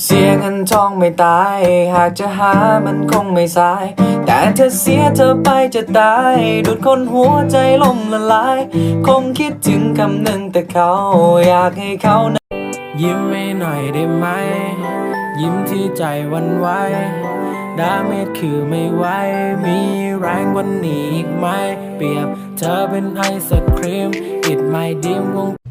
เสียเงินทองไม่ตาย หากจะหามันคงไม่สาย แต่เธอเสียเธอไปจะตาย ดูดคนหัวใจล่มละลาย คงคิดถึงคำหนึ่งแต่เขาอยากให้เขานะยิ้มไว้หน่อยได้ไหม ยิ้มที่ใจวันไหวดาเมจคือไม่ไหว มีแรงวันนี้อีกไหม เปรียบเธอเป็นไอศครีม อิดไม่ดิมวง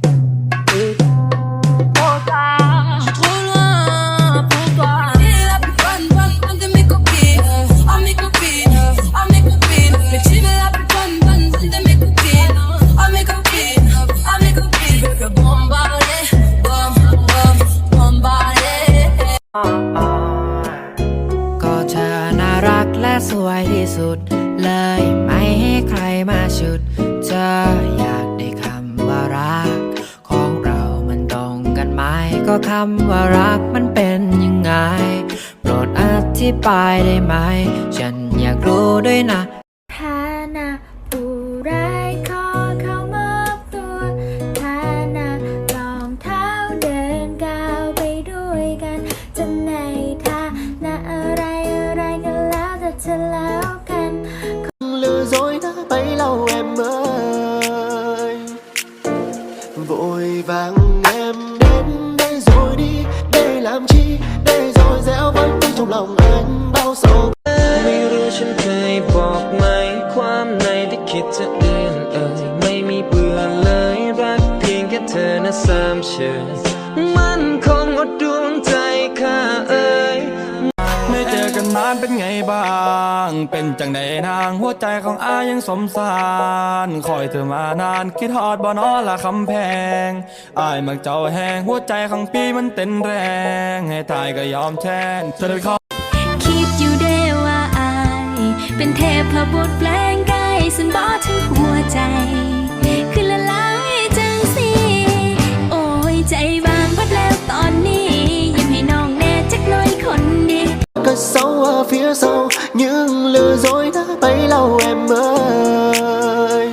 รักและสวยที่สุด เลยไม่ให้ใครมาชุด เธออยากได้คำว่ารัก ของเรามันตรงกันไหมก็คำว่ารักมันเป็นยังไง โปรดอธิบายได้ไหม ฉันอยากรู้ด้วยนะ để làm chi để rồi dẻo vẫn trong lòng anh bao sầu ไม่รู้ฉันเคยบอกไหม ความในที่คิดจะเอื่นเอ่ยไม่มีเบื่อเลยรักเพียงแค่เธอนะสามเชยมัน นานเป็นไงบ้าง เป็นจังใดนางหัวใจของอายังสมสารคอยเธอมานานคิดฮอดบ่นอละคำแพงอายมักเจ้าแหงหัวใจของพี่มันเต้นแรง ให้ตายก็ยอมแทนเธอเลยขอคิดอยู่ได้ว่าอาย เป็นเทพบุตรแปลงกายสันบอถึงหัวใจ phía sau những lừa dối đã bấy lâu em ơi.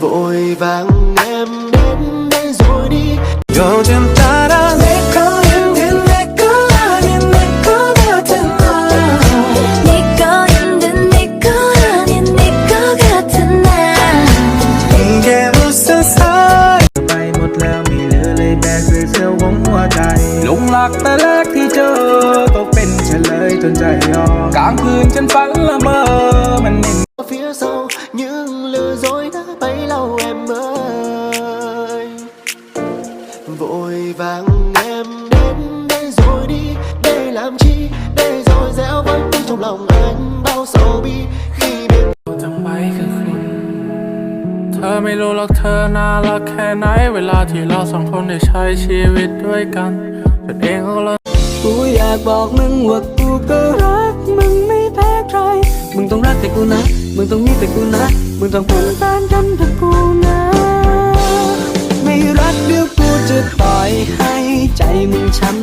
Vội vàng em đến đây rồi đi. Go tìm ta đã เฉลยจนใจยอมกลางคืนฉันฝันละเมอมันนิ่ง ở phía sau nhưng lừa dối đã bấy lâu em ơi vội vàng em đến đây rồi đi để làm chi để rồi dẻo vẫn trong lòng anh bao sầu bi khi biết จังไปคือคุณ เธอไม่รู้หรอกเธอน่ารักแค่ไหน เวลาที่เราสองคนได้ใช้ชีวิตด้วยกันจนเองก็เลย กูอย ากบอกมึงว่ากูก็รักมึงไม่แพ้ใคร มึงต้องรักแต่กูนะ มึงต้องมีแต่กูนะ มึงต้องเป็นแฟนกันแต่กูนะ ไม่รักเดี๋ยวกูจะปล่อยให้ใจมึงช้ำ